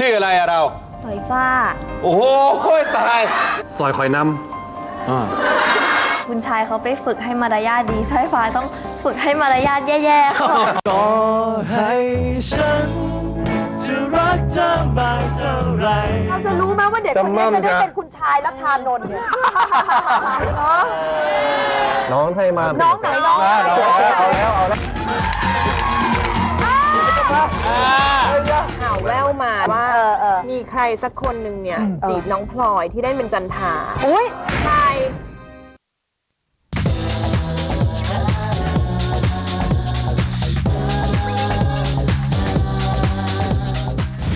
ชื่ออะไรอะเรา สอยฟ้า โอ้โหตาย ซอยคอยนอ่าคุณชายเขาไปฝึกให้มารยาทดีสายฟ้าต้องฝึกให้มารยาทแย่ๆค่ะต่อให้ฉันจะรักเธอมากเท่าไหรเราจะรู้ไหมว่าเด็กคนนี้จะได้เป็นคุณชายรัชานนท์เนี่ยเนาะำน้องให้มาน้องไหนน้องไหน เอาแล้วเอาแล้วข่าว แววมาว่าเออเออ มีใครสักคนหนึ่งเนี่ย จีบน้องพลอยที่ได้เป็นจันทาอุ้ยใคร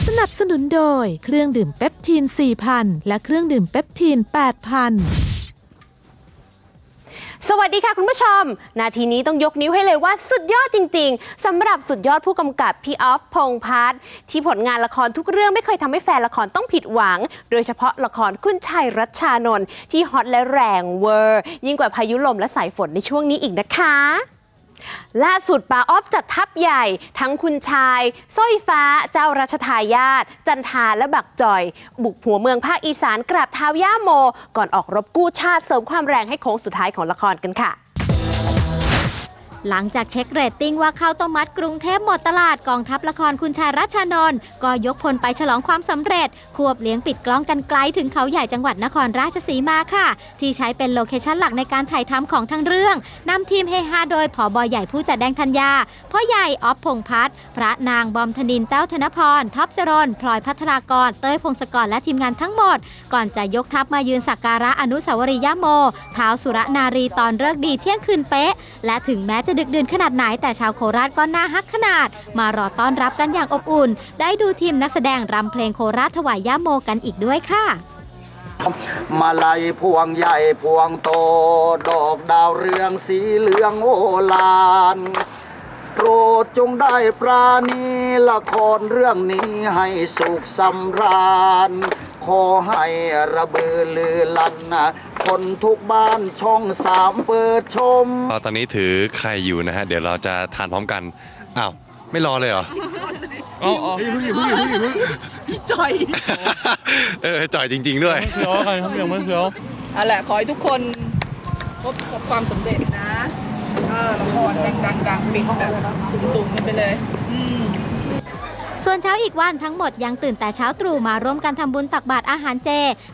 สนับสนุนโดยเครื่องดื่มเปปทีน 4,000 และเครื่องดื่มเปปทีน 8,000 สวัสดีค่ะคุณผู้ชม นาทีนี้ต้องยกนิ้วให้เลยว่าสุดยอดจริง ๆสำหรับสุดยอดผู้กำกับพี่ออฟพงษ์พัฒน์ที่ผลงานละครทุกเรื่องไม่เคยทำให้แฟนละครต้องผิดหวัง โดยเฉพาะละครคุณชัยรัชชานนท์ที่ฮอตและแรงเวอร์ ยิ่งกว่าพายุลมและสายฝนในช่วงนี้อีกนะคะ ล่าสุดป่าออฟจัดทัพใหญ่ทั้งคุณชายสร้อยฟ้าเจ้ารัชทายาทจันทาและบักจอย บุกหัวเมืองภาคอีสานกราบเท้าย่าโม ก่อนออกรบกู้ชาติเสริมความแรงให้โค้งสุดท้ายของละครกันค่ะ หลังจากเช็คเรตติ้งว่าข้าวต้มมัดกรุงเทพหมดตลาดกองทัพละครคุณชายรัชานนท์ก็ยกพลไปฉลองความสำเร็จ ควบเลี้ยงปิดกล้องกันไกลถึงเขาใหญ่จังหวัดนครราชสีมาค่ะ ที่ใช้เป็นโลเคชั่นหลักในการถ่ายทำของทั้งเรื่องนำทีมเฮฮาโดยผอบอใหญ่ผู้จัดแดงธัญญาพ่อใหญ่ออฟพงพัฒน์พระนางบอมธนินเต้าธนพรท็อปจรนพลอยพัทรากร เต้ยพงศกรและทีมงานทั้งหมด ก่อนจะยกทัพมายืนสักการะอนุสาวรีย์ย่าโมเท้าสุรนารีตอนเลิกดีเที่ยงคืนเป๊ะ และถึงแม้จะดึกดื่นขนาดไหนแต่ชาวโคราชก็น่าฮักขนาด มารอต้อนรับกันอย่างอบอุ่น ได้ดูทีมนักแสดงรำเพลงโคราชถวายย่าโมกันอีกด้วยค่ะมาลัยพวงใหญ่พวงโต ดอกดาวเรืองสีเหลืองโอลานโปรดจงได้ปราณีละครเรื่องนี้ให้สุขสำราญ ขอให้ระเบือลือลันนะคนทุกบ้านช่องสามเปิดชม เราตอนนี้ถือไข่อยู่นะฮะ เดี๋ยวเราจะทานพร้อมกัน อ้าว ไม่รอเลยเหรออ๋ออ๋อจ่อย เออจ่อยจริง ๆ ด้วย เขียวใครครับยังไม่เขียวอันแหละขอให้ทุกคนพบกับความสำเร็จนะเออละครดังๆๆปิดแบบสูงๆกันไปเลย ส่วนเช้าอีกวันทั้งหมดยังตื่นแต่เช้าตรู่มาร่วมกันทำบุญตักบาตรอาหารเจ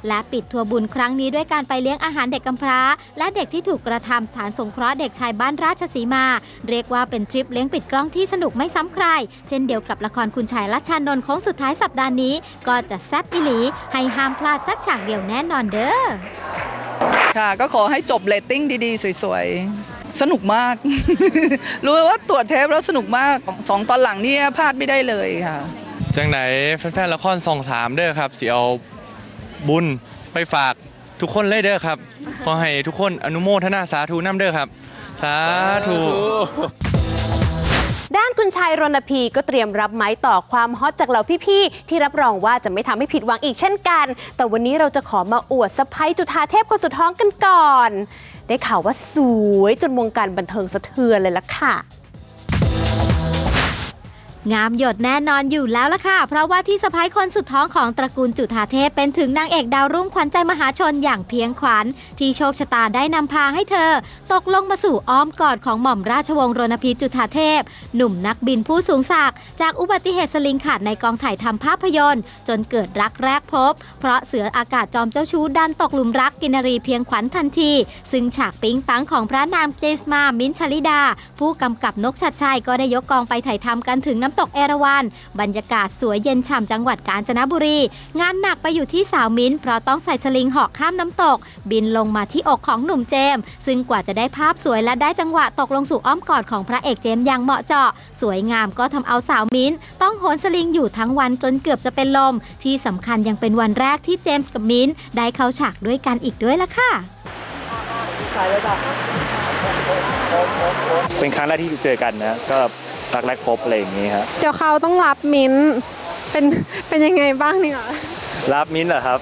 และปิดทัวร์บุญครั้งนี้ด้วยการไปเลี้ยงอาหารเด็กกำพร้า และเด็กที่ถูกกระทำสถานสงเคราะห์เด็กชายบ้านราชสีมา เรียกว่าเป็นทริปเลี้ยงปิดกล้องที่สนุกไม่ซ้ำใคร เช่นเดียวกับละครคุณชายรัชชานนท์โค้งสุดท้ายสัปดาห์นี้ ก็จะแซบอิหลี ให้ห้ามพลาดสักฉากเดียวแน่นอนเด้อค่ะก็ขอให้จบเรตติ้งดีๆ สวยๆ สนุกมาก รู้เลยว่าตรวจเทปแล้วสนุกมากสองตอนหลังนี่พลาดไม่ได้เลยค่ะ จังไหนแฟนๆละครสองสามเด้อครับสิเอาบุญไปฝากทุกคนเลยเด้อครับ ขอให้ทุกคนอนุโมทนาสาธุน้ำเด้อครับ สาธุ ด้านคุณชายรณพีก็เตรียมรับไม้ต่อความฮอตจากเหล่าพี่ๆที่รับรองว่าจะไม่ทำให้ผิดหวังอีกเช่นกัน แต่วันนี้เราจะขอมาอวดสะพ้ยจุธาเทพคนสุดท้องกันก่อน ได้ข่าวว่าสวยจนวงการบันเทิงสะเทือนเลยล่ะค่ะ งามหยดแน่นอนอยู่แล้วล่ะค่ะ เพราะว่าที่สะพ้ายคนสุดท้องของตระกูลจุธาเทพเป็นถึงนางเอกดาวรุ่งขวัญใจมหาชนอย่างเพียงขวัญ ที่โชคชะตาได้นำพาให้เธอ ตกลงมาสู่อ้อมกอดของหม่อมราชวงศ์รณพีจุธาเทพ หนุ่มนักบินผู้สูงศักดิ์จากอุบัติเหตุสลิงขาดในกองถ่ายทำภาพยนตร์ จนเกิดรักแรกพบ เพราะเสืออากาศจอมเจ้าชู้ดันตกหลุมรักกินรีเพียงขวัญทันที ซึ่งฉากปิ๊งปังของพระนามเจสมา มินชลิดา ผู้กำกับนกชัดชัยก็ได้ยกกองไปถ่ายทำกันถึงน้ำตกเอราวัณบรรยากาศสวยเย็นฉ่ำจังหวัดกาญจนบุรี งานหนักไปอยู่ที่สาวมิ้นเพราะต้องใส่สลิงหาะข้ามน้ำตก บินลงมาที่อกของหนุ่มเจมส์ซึ่งกว่าจะได้ภาพสวยและได้จังหวะตกลงสู่อ้อมกอดของพระเอกเจมส์อย่างเหมาะเจาะ สวยงามก็ทำเอาสาวมิ้น ต้องโหนสลิงอยู่ทั้งวันจนเกือบจะเป็นลม ที่สำคัญยังเป็นวันแรกที่เจมส์กับมิ้นได้เข้าฉากด้วยกันอีกด้วยล่ะค่ะเป็นครั้งแรกที่เจอกันนะก็ รักแรกพบอะไรอย่างนี้ครับเดี๋ยวเขาต้องรับมิ้นท์เป็นเป็นยังไงบ้างเนี่ยรับมิ้นท์เหรอครับ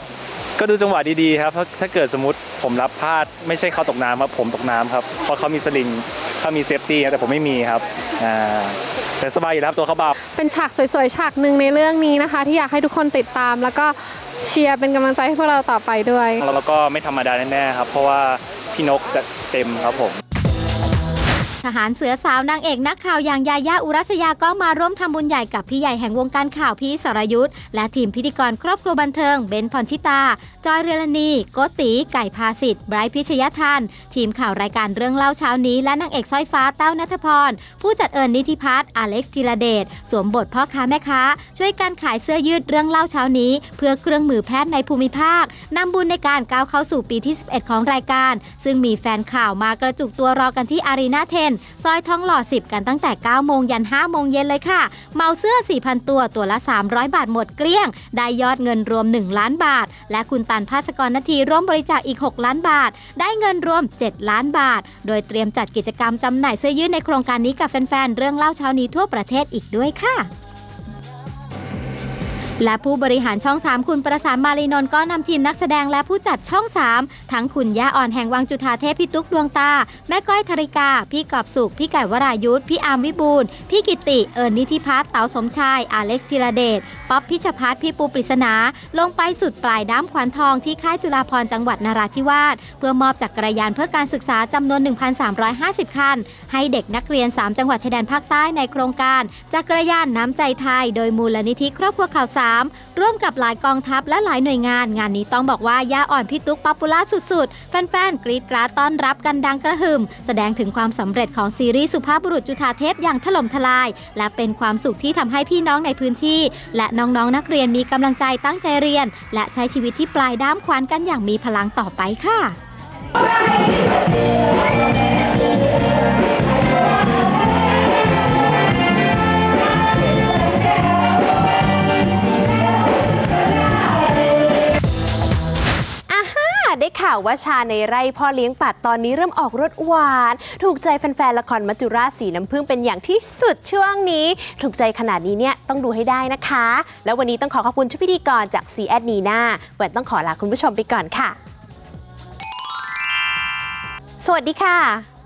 ก็ดูจังหวะดีๆครับเพราะถ้าเกิดสมมติผมรับพลาด ไม่ใช่เขาตกน้ำครับผมตกน้ำครับเพราะเขามีสลิงเขามีเซฟตี้ครับแต่ผมไม่มีครับอ่าแต่สบายอยู่แล้วตัวเขาเบาเป็นฉากสวยๆฉากหนึ่งในเรื่องนี้นะคะ ที่อยากให้ทุกคนติดตาม แล้วก็เชียร์เป็นกำลังใจให้พวกเราต่อไปด้วยแล้วก็ไม่ธรรมดาแน่ๆครับ เพราะว่าพี่นกจะเต็มครับผม ทหารเสือสาวนางเอกนักข่าวอย่างยายาอุรัสยาก็มาร่วมทำบุญใหญ่กับพี่ใหญ่แห่งวงการข่าวพี่สรยุทธ์และทีมพิธีกรครอบครัวบันเทิงเบนพรชิตา จอยเรลนีโกติไก่พาสิทธิ์ไบรท์พิชยทันทีมข่าวรายการเรื่องเล่าเช้านี้ และนางเอกสร้อยฟ้าเต้านัทพร ผู้จัดเอิญนิธิพัฒน์อเล็กซ์ธีรเดชสวมบทพ่อค้าแม่ค้า ช่วยการขายเสื้อยืดเรื่องเล่าเช้านี้ เพื่อเครื่องมือแพทย์ในภูมิภาคนำบุญในการก้าวเข้าสู่ปีที่ 11 ของรายการ ซึ่งมีแฟนข่าวมากระจุกตัวรอกันที่อารีนาเทนซอยทองหล่อ 10 กันตั้งแต่ 9 โมงยัน 5 โมงเย็นเลยค่ะ เมาเสื้อ 4,000 ตัว ตัวละ 300 บาทหมดเกลี้ยง ได้ยอดเงินรวม 1 ล้านบาท และคุณตันภาสกรนาทีร่วมบริจาคอีก 6 ล้านบาท ได้เงินรวม 7 ล้านบาท โดยเตรียมจัดกิจกรรมจำหน่ายเสื้อยืดในโครงการนี้กับแฟนๆ เรื่องเล่าเช้านี้ทั่วประเทศอีกด้วยค่ะ และผู้บริหารช่อง 3 คุณประสานมารีนนท์ก็นำทีมนักแสดงและผู้จัดช่อง 3 ทั้งคุณย่าอ่อนแห่งวังจุฑาเทพพี่ตุ๊กดวงตา แม่ก้อยธริกา พี่กอบสุข พี่ไก่วรายุทธพี่อาร์มวิบูลพี่กิติ เอิญนิธิพัฒน์เต๋าสมชาย อาเล็กซ์ธีรเดช ป๊อปพิชพัฒน์พี่ปูปริศนา ลงไปสุดปลายด้ามขวานทองที่ค่ายจุฬาภรจังหวัดนราธิวาสเพื่อมอบจักรยานเพื่อการศึกษาจำนวน 1,350 คัน ให้เด็กนักเรียน 3 จังหวัดชายแดนภาคใต้ในโครงการจักรยานน้ำใจไทย โดยมูลนิธิครอบครัวข่าวสามร่วมกับหลายกองทัพและหลายหน่วยงาน งานนี้ต้องบอกว่าย่าอ่อนพี่ตุ๊กป๊อปปูล่าสุดๆ แฟนๆกรีดกราดต้อนรับกันดังกระหึ่มแสดงถึงความสำเร็จของซีรีส์สุภาพบุรุษจุฑาเทพอย่างถล่มทลาย และเป็นความสุขที่ทำให้พี่น้องในพื้นที่ และน้องๆนักเรียนมีกำลังใจตั้งใจเรียน และใช้ชีวิตที่ปลายด้ามควานกันอย่างมีพลังต่อไปค่ะาวว่าชาในไร่พ่อเลี้ยงปัดตอนนี้เริ่มออกรสหวาน ถูกใจแฟนๆละครมัจจุราชสีน้ำผึ้งเป็นอย่างที่สุดช่วงนี้ ถูกใจขนาดนี้เนี่ยต้องดูให้ได้นะคะ แล้ววันนี้ต้องขอขอบคุณชุดพิธีกรจากซีแอดนีนาแหวนต้องขอลาคุณผู้ชมไปก่อนค่ะ สวัสดีค่ะ